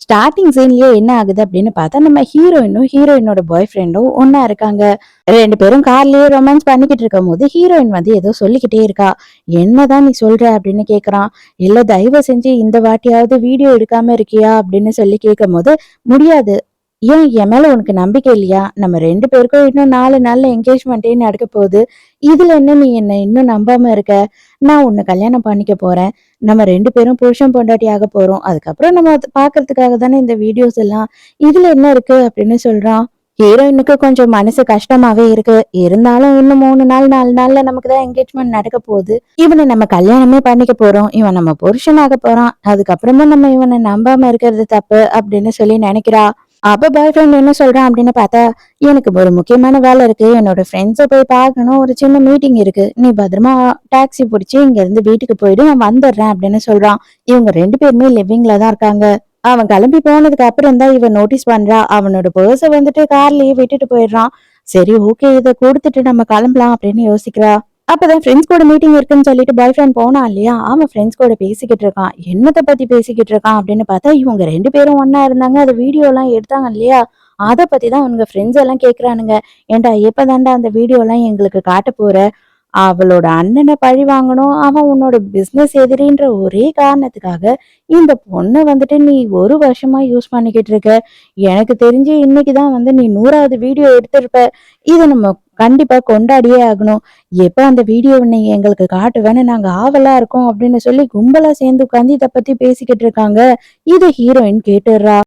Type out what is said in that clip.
Starting சீன்லயே என்ன ஆகுது அப்படின்னு பார்த்தா நம்ம ஹீரோயினும் ஹீரோயினோட பாய் ஃப்ரெண்டும் ஒன்னா இருக்காங்க. ரெண்டு பேரும் கார்லயே ரொமான்ஸ் பண்ணிக்கிட்டு இருக்கும் போது ஹீரோயின் வந்து ஏதோ சொல்லிக்கிட்டே இருக்கா. என்னதான் நீ சொல்ற? அப்படின்னு கேக்குறான். இல்ல தயவு செஞ்சு இந்த வாட்டியாவது வீடியோ எடுக்காம இருக்கியா? அப்படின்னு சொல்லி கேட்கும் போது முடியாது. ஏன் என் மேல உனக்கு நம்பிக்கை இல்லையா? நம்ம ரெண்டு பேருக்கும் இன்னும் நாலு நாள்ல என்கேஜ்மெண்ட்டே நடக்க போகுது. இதுல என்ன நீ என்ன இன்னும் நம்பாம இருக்க? நான் உன்னை கல்யாணம் பண்ணிக்க போறேன். நம்ம ரெண்டு பேரும் புருஷன் பொண்டாட்டி ஆக போறோம். அதுக்கப்புறம் நம்ம பாக்குறதுக்காக தானே இந்த வீடியோஸ் எல்லாம். இதுல என்ன இருக்கு அப்படின்னு சொல்றான். ஹீரோயினுக்கு கொஞ்சம் மனசு கஷ்டமாவே இருக்கு. இருந்தாலும் இன்னும் மூணு நாள் நாலு நாள்ல நமக்கு தான் என்கேஜ்மெண்ட் நடக்க போகுது. இவனை நம்ம கல்யாணமே பண்ணிக்க போறோம். இவன் நம்ம புருஷனாக போறான். அதுக்கப்புறமா நம்ம இவனை நம்பாம இருக்கிறது தப்பு அப்படின்னு சொல்லி நினைக்கிறா. அப்ப பாய் ஃப்ரெண்ட் என்ன சொல்றான் அப்படின்னு பார்த்தா எனக்கு ஒரு முக்கியமான வேலை இருக்கு. என்னோட ஃப்ரெண்ட்ஸை போய் பார்க்கணும். ஒரு சின்ன மீட்டிங் இருக்கு. நீ பத்திரமா டாக்ஸி பிடிச்சி இங்க இருந்து வீட்டுக்கு போயிடு. நான் வந்துடுறேன் அப்படின்னு சொல்றான். இவங்க ரெண்டு பேருமே லிவிங்ல தான் இருக்காங்க. அவன் கிளம்பி போனதுக்கு அப்புறம் தான் இவன் நோட்டீஸ் பண்றா. அவனோட பர்ஸை வந்துட்டு கார்லயே விட்டுட்டு போயிடுறான். சரி ஓகே இதை கொடுத்துட்டு நம்ம கிளம்பலாம் அப்படின்னு யோசிக்கிறா. அப்பதான் ஃப்ரெண்ட்ஸ் கூட மீட்டிங் இருக்குன்னு சொல்லிட்டு பாய் ஃப்ரெண்ட் போனான் இல்லையா? அவன் ஃப்ரெண்ட்ஸ் கூட பேசிக்கிட்டு இருக்கான். என்னத்தை பத்தி பேசிக்கிட்டு இருக்கான் அப்படின்னு பார்த்தா இவங்க ரெண்டு பேரும் ஒண்ணா இருந்தாங்க. அது வீடியோலாம் எடுத்தாங்க இல்லையா? அதை பத்தி தான் அவங்க ஃப்ரெண்ட்ஸ் எல்லாம் கேட்குறானுங்க ஏன்டா எப்போதாண்டா அந்த வீடியோலாம் எங்களுக்கு காட்ட போற? அவளோட அண்ணனை பழி வாங்கணும். அவன் உன்னோட பிசினஸ் எதிரின்ற ஒரே காரணத்துக்காக இந்த பொண்ணை வந்துட்டு நீ ஒரு வருஷமா யூஸ் பண்ணிக்கிட்டு இருக்க. எனக்கு தெரிஞ்சு இன்னைக்குதான் வந்து நீ நூறாவது வீடியோ எடுத்திருப்ப. இதை நம்ம கண்டிப்பா கொண்டாடியே ஆகணும். எப்ப அந்த வீடியோ நீ எங்களுக்கு காட்டுவேன்னு நாங்க ஆவலா இருக்கோம் அப்படின்னு சொல்லி கும்பலா சேர்ந்து உட்காந்து இதை பத்தி பேசிக்கிட்டு இருக்காங்க. இதை ஹீரோயின் கேட்டுடுறா.